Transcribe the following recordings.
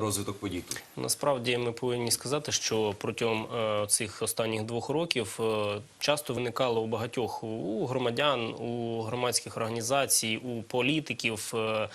розвиток подій? Насправді ми повинні сказати, що протягом е, цих останніх двох років е, часто виникало у багатьох у громадян, у громадських організацій, у політиків. е,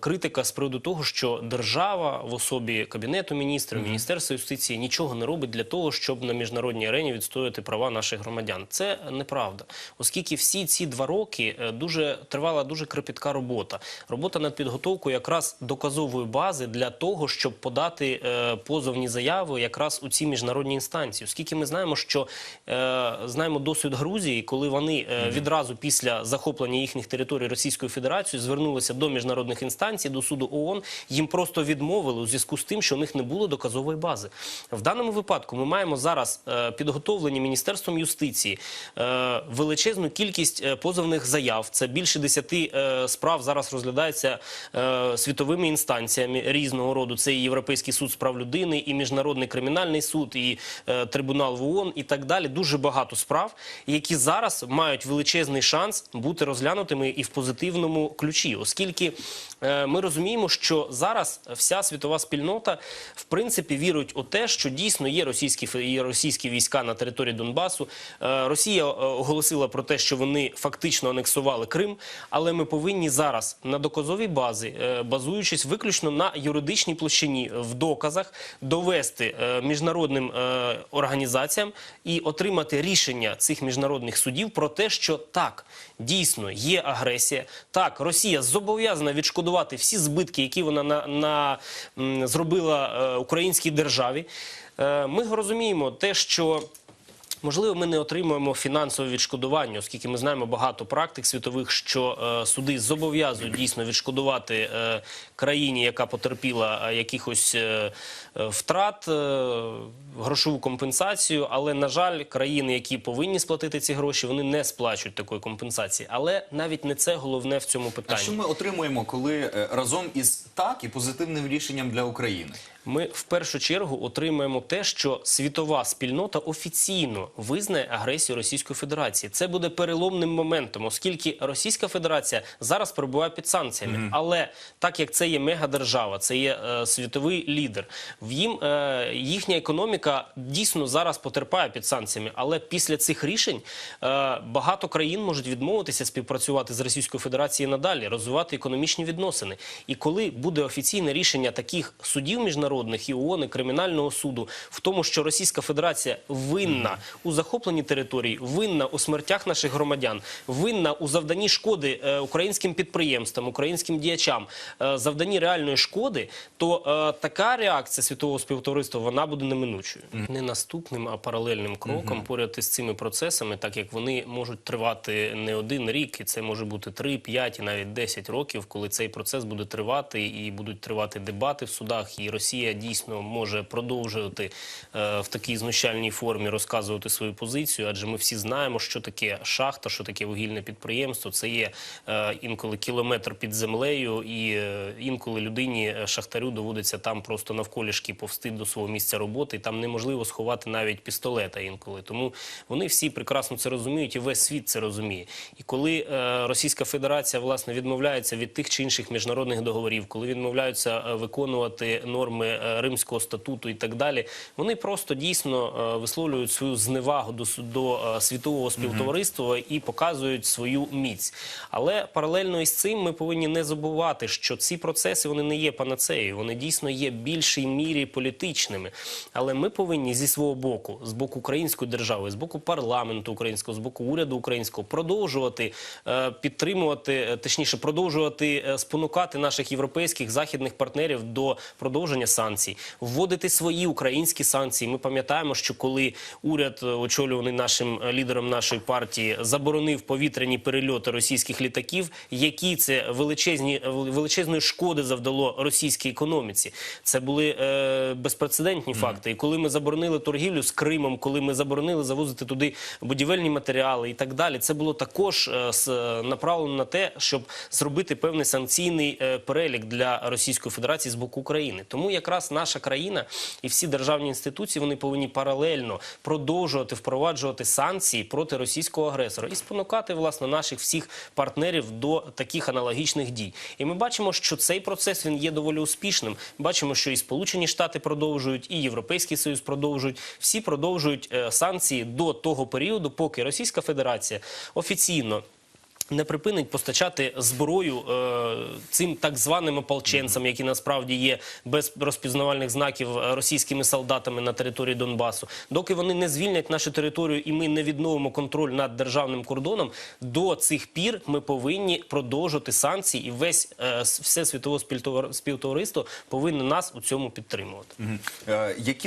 Критика з приводу того, що держава в особі кабінету міністрів, міністерства юстиції нічого не робить для того, щоб на міжнародній арені відстояти права наших громадян. Це неправда, оскільки всі ці два роки е, дуже тривала дуже кропітка робота. Робота над підготовкою якраз доказової бази для того, щоб подати е, позовні заяви якраз у ці міжнародні інстанції. Оскільки ми знаємо, що е, знаємо досвід Грузії, коли вони е, відразу після захоплення їхніх територій Російською Федерацією звернулися до міжнародних інстанцій, до суду ООН, їм просто відмовили у зв'язку з тим, що у них не було доказової бази. В даному випадку ми маємо зараз е, підготовлені міністерством юстиції е, величезну кількість е, позовних заяв. Це більше десяти е, справ зараз розглядається світовими інстанціями різного роду. Це і Європейський суд з прав людини, і міжнародний кримінальний суд, і трибунал в ООН, і так далі. Дуже багато справ, які зараз мають величезний шанс бути розглянутими і в позитивному ключі, оскільки ми розуміємо, що зараз вся світова спільнота в принципі вірить у те, що дійсно є російські є російські війська на території Донбасу. Е, Росія е, оголосила про те, що вони фактично анексували Крим, але ми повинні зараз на доказовій базі, е, базуючись виключно на юридичній площині в доказах, довести е, міжнародним е, організаціям і отримати рішення цих міжнародних судів про те, що так дійсно є агресія. Так, Росія зобов'язана відшкодувати всі збитки, які вона на, на зробила е, українській державі. Е, ми розуміємо те, що. Можливо, ми не отримуємо фінансове відшкодування, оскільки ми знаємо багато практик світових, що е, суди зобов'язують дійсно відшкодувати е, країні, яка потерпіла е, якихось е, е, втрат, е, грошову компенсацію. Але на жаль, країни, які повинні сплатити ці гроші, вони не сплачують такої компенсації. Але навіть не це головне в цьому А питанні. що ми отримуємо, коли е, разом із так і позитивним рішенням для України? Ми в першу чергу отримаємо те, що світова спільнота офіційно визнає агресію Російської Федерації. Це буде переломним моментом, оскільки Російська Федерація зараз перебуває під санкціями. Але так як це є мегадержава, це є е, світовий лідер, в їм е, їхня економіка дійсно зараз потерпає під санкціями. Але після цих рішень е, багато країн можуть відмовитися співпрацювати з Російською Федерацією надалі, розвивати економічні відносини. І коли буде офіційне рішення таких судів міжнародних і ООН, і кримінального суду в тому, що Російська Федерація винна у захопленні територій, винна у смертях наших громадян, винна у завданні шкоди е, українським підприємствам, українським діячам, е, завданні реальної шкоди, то е, така реакція світового співтовариства вона буде неминучою, не наступним, а паралельним кроком поряд із цими процесами, так як вони можуть тривати не один рік, і це може бути 3, 5 і навіть 10 років, коли цей процес буде тривати і будуть тривати дебати в судах, і Росія дійсно може продовжувати е, в такій знущальній формі розказувати свою позицію, адже ми всі знаємо, що таке шахта, що таке вугільне підприємство. Це є е, інколи кілометр під землею, і е, інколи людині е, шахтарю доводиться там просто навколішки повсти до свого місця роботи. І там неможливо сховати навіть пістолета інколи. Тому вони всі прекрасно це розуміють, і весь світ це розуміє. І коли е, Російська Федерація власне відмовляється від тих чи інших міжнародних договорів, коли відмовляються е, виконувати норми е, Римського статуту і так далі, вони просто дійсно висловлюють свою зневагу до, су- до е, світового співтовариства і показують свою міць. Але паралельно із цим ми повинні не забувати, що ці процеси вони не є панацеєю, вони дійсно є більшій мірі політичними. Але ми повинні зі свого боку, з боку української держави, з боку парламенту українського, з боку уряду українського, продовжувати е, підтримувати, е, точніше, продовжувати е, спонукати наших європейських західних партнерів до продовження санкцій, вводити свої українські санкції. Ми пам'ятаємо, що коли уряд, очолюваний нашим е, лідером нашої партії, заборонив повітряні перельоти російських літаків, які це величезні е, величезної шкоди завдало російській економіці. Це були е, безпрецедентні факти. І коли ми заборонили торгівлю з Кримом, коли ми заборонили завозити туди будівельні матеріали і так далі, це було також е, с- е, направлено на те, щоб зробити певний санкційний е, перелік для Російської Федерації з боку України. Тому якраз наша країна і всі державні інституції вони повинні паралельно продовжувати продовжувати впроваджувати санкції проти російського агресора і спонукати власне наших всіх партнерів до таких аналогічних дій. І ми бачимо, що цей процес він є доволі успішним. Бачимо, що і Сполучені Штати продовжують, і Європейський Союз продовжують. Всі продовжують е, санкції до того періоду, поки Російська Федерація офіційно. Не припинить постачати зброю е, цим так званим ополченцям, які насправді є без розпізнавальних знаків е, російськими солдатами на території Донбасу. Доки вони не звільнять нашу територію і ми не відновимо контроль над державним кордоном, до цих пір ми повинні продовжувати санкції, і весь е, все світове співтовариство повинно нас у цьому підтримувати. Е, Які